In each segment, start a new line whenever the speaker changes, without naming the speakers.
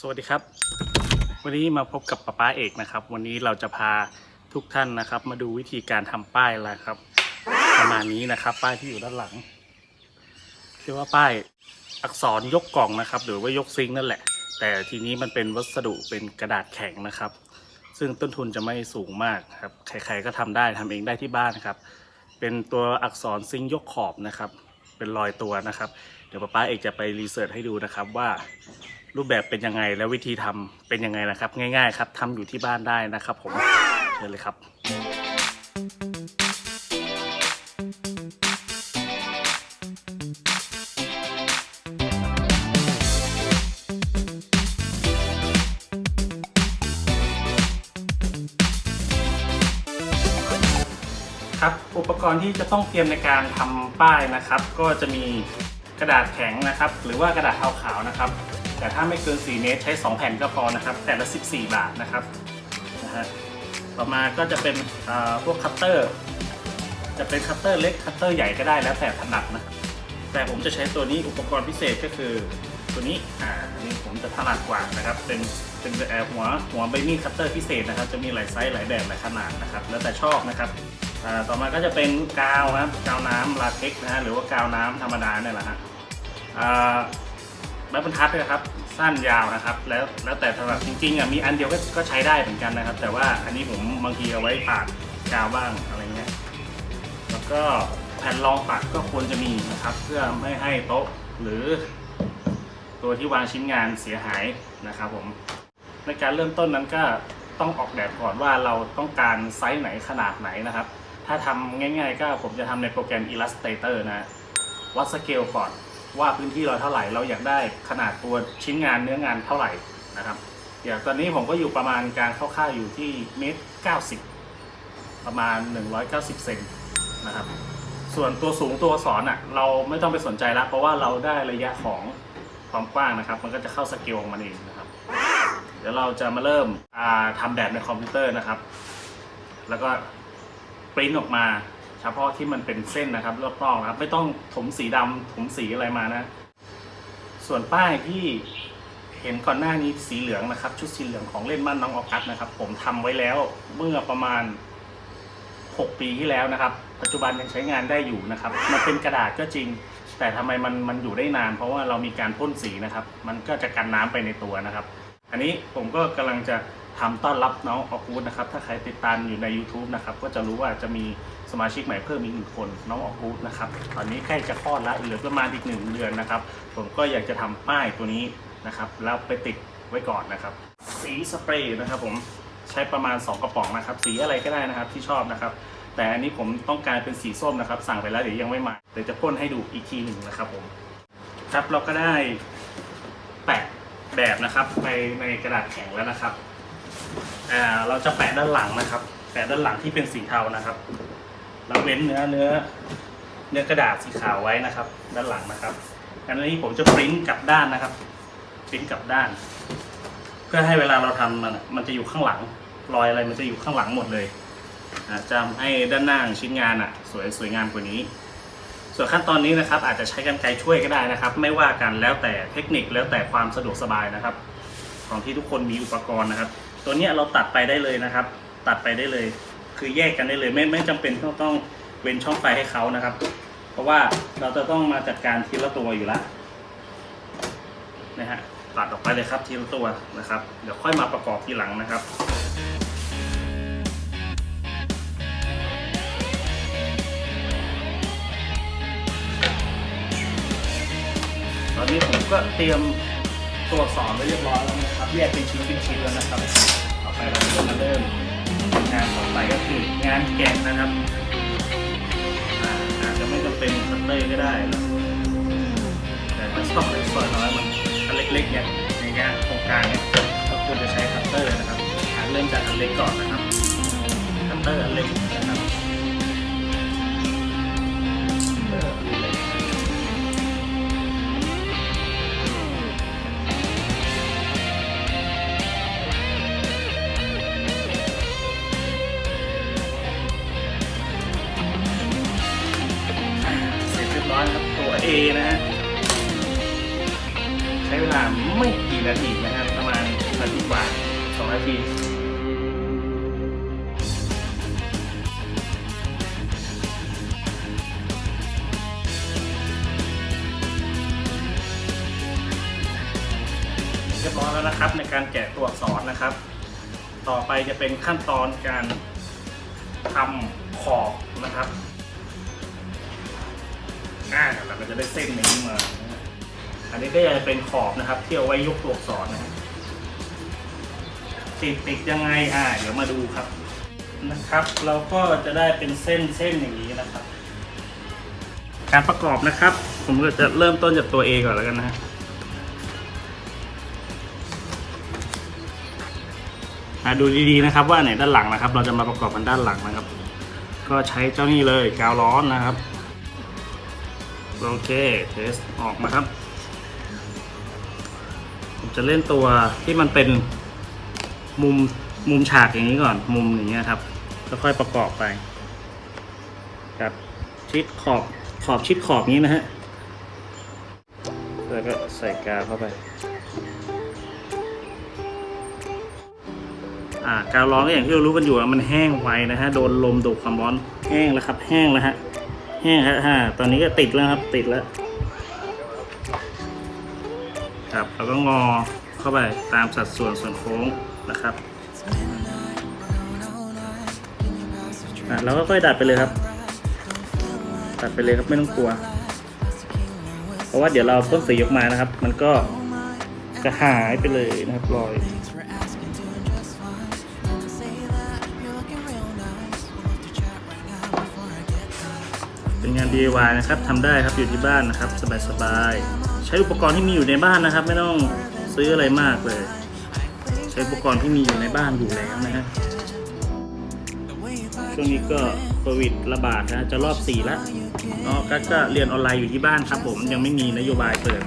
สวัสดีครับ วันนี้มาพบกับป้าป้าเอกนะครับ วันนี้เราจะพาทุกท่านนะครับ มาดูวิธีการทำป้ายแล้วครับ ประมาณนี้นะครับ ป้ายที่อยู่ด้านหลังเรียกว่าป้ายอักษรยกกล่องนะครับ หรือว่ายกซิงค์นั่นแหละ แต่ทีนี้มันเป็นวัสดุเป็นกระดาษแข็งนะครับ ซึ่งต้นทุนจะไม่สูงมากครับใครๆก็ทำได้ทำเองได้ที่บ้านครับ เป็นตัวอักษรซิงค์ยกขอบนะครับ เป็นรอยตัวนะครับ เดี๋ยวป้าป้าเอกจะไปรีเสิร์ชให้ดูนะครับว่า รูปแบบเป็นยังไงแล้ววิธีทำเป็นยังไงนะครับ ง่าย ๆ ครับทำอยู่ที่บ้านได้นะครับผมเชิญเลยครับครับอุปกรณ์ที่จะต้องเตรียมในการทำป้ายนะครับ ก็จะมีกระดาษแข็งนะครับ หรือว่ากระดาษขาวๆนะครับ แต่ถ้าไม่เกิน 4 เมตรใช้ 2 แผ่นก็พอนะครับ แต่ละ 14 บาทนะครับนะฮะต่อมาก็จะเป็นพวกคัตเตอร์ จะเป็นคัตเตอร์เล็กคัตเตอร์ใหญ่ก็ได้แล้วแต่ถนัดนะแต่ผมจะใช้ตัวนี้อุปกรณ์พิเศษก็คือตัวนี้อ่าอันนี้ผมจะถนัดกว่านะครับ เป็นเป็นเอ่อหัวหัวใบมีดคัตเตอร์พิเศษนะครับ จะมีหลายไซส์หลายแบบหลายขนาดนะครับ แล้วแต่ชอบนะครับต่อมาก็จะเป็นกาวนะครับกาวน้ำลาเท็กนะฮะหรือว่ากาวน้ำธรรมดาเนี่ยแหละฮะอ่า ม้บรรทัดนะครับ สั้นยาวนะครับ แล้วแล้วแต่ถนัดจริงๆอะมีอันเดียวก็ก็ใช้ได้เหมือนกันนะครับ แต่ว่าอันนี้ผมบางทีเอาไว้ปาดกาวบ้างอะไรเงี้ยแล้วก็แผ่นรองปัดก็ควรจะมีนะครับ เพื่อไม่ให้โต๊ะหรือ ตัวที่วางชิ้นงานเสียหายนะครับผมในการเริ่มต้นนั้นก็ต้องออกแบบก่อนว่าเราต้องการไซส์ไหนขนาดไหนนะครับ ถ้าทำง่ายๆก็ผมจะทำในโปรแกรม Illustrator นะ วัดสเกลก่อน ว่าพื้นที่เราเท่าไหร่ เราอยากได้ขนาดตัวชิ้นงานเนื้องานเท่าไหร่นะครับ อย่างตอนนี้ผมก็อยู่ประมาณการคร่าวๆอยู่ที่เมตร90ประมาณ 190 เซนนะครับ ส่วนตัวสูงตัวสอนอะเราไม่ต้องไปสนใจละเพราะว่าเราได้ระยะของความกว้างนะครับ มันก็จะเข้าสเกลของมันเองนะครับ เดี๋ยวเราจะมาเริ่มอ่าทำแบบในคอมพิวเตอร์นะครับ แล้วก็ปริ้นออกมา เฉพาะที่มันเป็นเส้นนะครับรอบๆนะครับ ไม่ต้องถมสีดำถมสีอะไรมานะ ส่วนป้ายที่เห็นก่อนหน้านี้สีเหลืองนะครับ ชุดสีเหลืองของเล่นมั่นน้องออกัสนะครับ ผมทำไว้แล้วเมื่อประมาณ 6 ปีที่แล้วนะครับ ปัจจุบันยังใช้งานได้อยู่นะครับ มันเป็นกระดาษก็จริง แต่ทำไมมันมันอยู่ได้นาน เพราะว่าเรามีการพ่นสีนะครับ มันก็จะกันน้ำไปในตัวนะครับ อันนี้ผมก็กำลังจะ ทำต้อนรับน้องออกูดนะครับ ถ้าใครติดตามอยู่ใน YouTube นะครับ ก็จะรู้ว่าจะมีสมาชิกใหม่เพิ่มอีกหนึ่งคนน้องออกูดนะครับ ตอนนี้ใกล้จะคลอดแล้วเหลือประมาณอีกหนึ่งเดือนนะครับ ผมก็อยากจะทำป้ายตัวนี้นะครับ แล้วไปติดไว้ก่อนนะครับ สีสเปรย์นะครับ ผมใช้ประมาณ 2 กระป๋องนะครับ สีอะไรก็ได้นะครับที่ชอบนะครับ แต่อันนี้ผมต้องการเป็นสีส้มนะครับ สั่งไปแล้วเดี๋ยวยังไม่มาเดี๋ยวจะพ่นให้ดูอีกทีหนึ่งนะครับ ผม ครับเราก็ได้แปะแบบนะครับในในกระดาษแข็งแล้วนะครับ อ่าเราจะแปะด้านหลังนะครับ แปะด้านหลังที่เป็นสีเทานะครับ เราเว้นเนื้อเนื้อเนื้อกระดาษสีขาวไว้นะครับ ด้านหลังนะครับอันนี้ผมจะปริ้นกลับด้านนะครับปริ้นกลับด้าน เพื่อให้เวลาเราทำมันมันจะอยู่ข้างหลังรอยอะไรมันจะอยู่ข้างหลังหมดเลยจะทำให้ด้านหน้าของชิ้นงานอะ สวยสวยงามกว่านี้ ส่วนขั้นตอนนี้นะครับ อาจจะใช้กรรไกรช่วยก็ได้นะครับ ไม่ว่ากันแล้วแต่เทคนิคแล้วแต่ความสะดวกสบายนะครับ ของที่ทุกคนมีอุปกรณ์นะครับ ตัวเนี้ยเราตัดไปได้เลยนะครับ ตัดไปได้เลย คือแยกกันได้เลย ไม่ไม่จำเป็นต้องต้องเว้นช่องไฟให้เขานะครับ เพราะว่าเราจะต้องมาจัดการทีละตัวอยู่แล้วนะฮะตัดออกไปเลยครับทีละตัวนะครับ เดี๋ยวค่อยมาประกอบทีหลังนะครับตอนนี้ผมก็เตรียม ตัวอักษรไว้เรียบร้อยแล้วนะครับแยกเป็นชิ้นเป็นชิ้นแล้วนะครับ ต่อไปเราจะมาเริ่มงานต่อไปก็คืองานแกะนะครับอาจจะไม่จำเป็นคัตเตอร์ก็ได้แต่ถ้าชอบเล็กซอยน้อยมันอันเล็กๆเนี่ยในงานโครงการเนี่ยก็ควรจะใช้คัตเตอร์นะครับเริ่มจากอันเล็กก่อนนะครับคัตเตอร์อันเล็กนะครับ ว่าสองนาทีเรียบร้อยแล้วนะครับในการแกะตัวอักษรนะครับ ต่อไปจะเป็นขั้นตอนการทำขอบนะครับอ่าเราก็จะได้เส้นนี้มา อันนี้ก็จะเป็นขอบนะครับ ที่เอาไว้ยกตัวอักษรนะครับ ติดติดยังไงอ่าเดี๋ยวมาดูครับนะครับ เราก็จะได้เป็นเส้นเส้นอย่างนี้นะครับ การประกอบนะครับ ผมก็จะเริ่มต้นจากตัว A ก่อนแล้วกันนะฮะอะดูดีๆนะครับว่าไหนด้านหลังนะครับ เราจะมาประกอบกันด้านหลังนะครับ ก็ใช้เจ้านี่เลยกาวร้อนนะครับโอเคเทสออกมาครับ ผมจะเล่นตัวที่มันเป็น มุมมุมฉากอย่างนี้ก่อน มุมอย่างเงี้ยครับค่อยๆประกอบไปครับชิดขอบขอบชิดขอบนี้นะฮะแล้วก็ใส่กาวเข้าไปอ่ากาวร้อนก็อย่างที่เรารู้กันอยู่ว่ามันแห้งไวนะฮะโดนลมดูดความร้อนแห้งแล้วครับ แห้งแล้วฮะแห้งฮะฮะตอนนี้ก็ติดแล้วครับติดแล้วครับแล้วก็งอเข้าไปตามสัดส่วนส่วนโค้ง นะครับอะแล้วก็ค่อยดัดไปเลยครับดัดไปเลยครับไม่ต้องกลัว เพราะว่าเดี๋ยวเราพ่นสีออกมานะครับ มันก็จะหายไปเลยนะครับรอยเป็นงาน DIY นะครับทำได้ครับอยู่ที่บ้านนะครับ สบายๆ ใช้อุปกรณ์ที่มีอยู่ในบ้านนะครับ ไม่ต้องซื้ออะไรมากเลย ช้อุปกรณ์ที่มีอยู่ในบ้านอยู่แล้วนะฮะช่วงนี้ก็โควิดระบาดนะจะรอบ4แล้วเนาะก็ก็เรียนออนไลน์อยู่ที่บ้านครับ ผมยังไม่มีนโยบายเปิด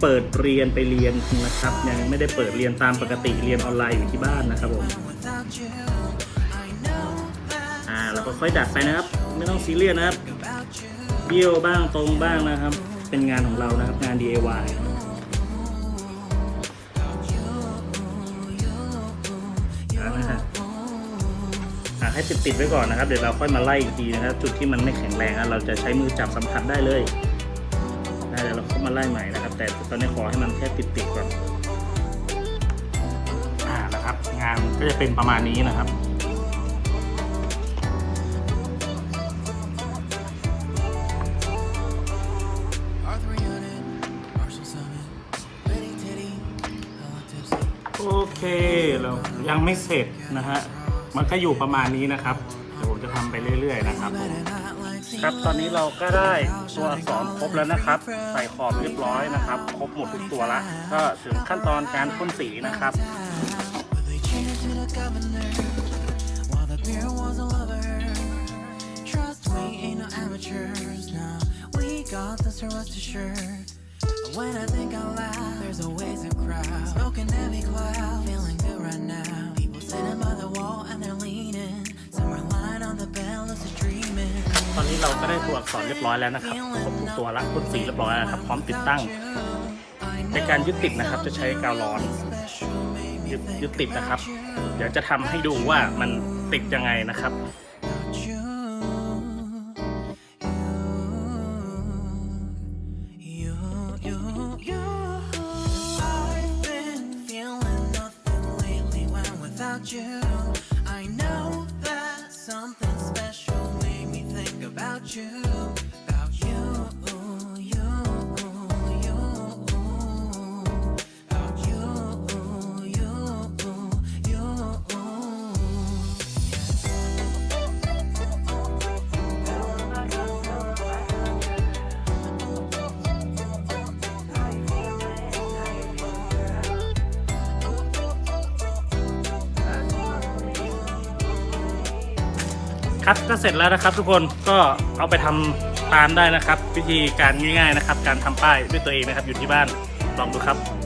เปิดเรียนไปเรียนนะครับ ยังไม่ได้เปิดเรียนตามปกติเรียนออนไลน์อยู่ที่บ้านนะครับผมอ่าเราก็ค่อยดัดไปนะครับ ไม่ต้องซีเรียสนะครับเบี้ยวบ้างตรงบ้างนะครับ เป็นงานของเรานะครับงาน DIY อ่านะฮะให้ติดติดๆไว้ก่อนนะครับ เดี๋ยวเราค่อยมาไล่อีกทีนะครับ จุดที่มันไม่แข็งแรงเราจะใช้มือจับสัมผัสได้เลยนะเดี๋ยวเราก็มาไล่ใหม่นะครับ แต่ตอนนี้ขอให้มันแค่ติดติดๆก่อนอ่านะครับ งานก็จะเป็นประมาณนี้นะครับโอเคเรา ยังไม่เสร็จนะฮะ มันก็อยู่ประมาณนี้นะครับ เดี๋ยวผมจะทำไปเรื่อย ๆ นะครับผมครับตอนนี้เราก็ได้ตัวอักษรครบแล้วนะครับ ใส่ขอบเรียบร้อยนะครับ ครบหมดทุกตัวละ ก็ถึงขั้นตอนการพ่นสีนะครับ
They cheered to the governor while the beer was a lover. Trust me, ain't no amateurs. Now we got this to rest assured. And When I think out loud, there's always a crowd. Smoking heavy cloud, feeling good right now. People sitting by the wall and they're leaning. Somewhere lying on the bed, lucid dreaming.
ตอนนี้เราก็ได้ตัวอักษรเรียบร้อยแล้วนะครับครบทุกตัวละพ่นสีเรียบร้อยแล้วครับ พร้อมติดตั้ง ในการยึดติดนะครับ จะใช้กาวร้อนยึดยึดติดนะครับ เดี๋ยวจะทำให้ดูว่ามันติดยังไงนะครับ
you,
คัดก็เสร็จแล้วนะครับ ทุกคนก็เอาไปทำตามได้นะครับ วิธีการง่ายๆนะครับ การทำป้ายด้วยตัวเองนะครับอยู่ที่บ้านลองดูครับ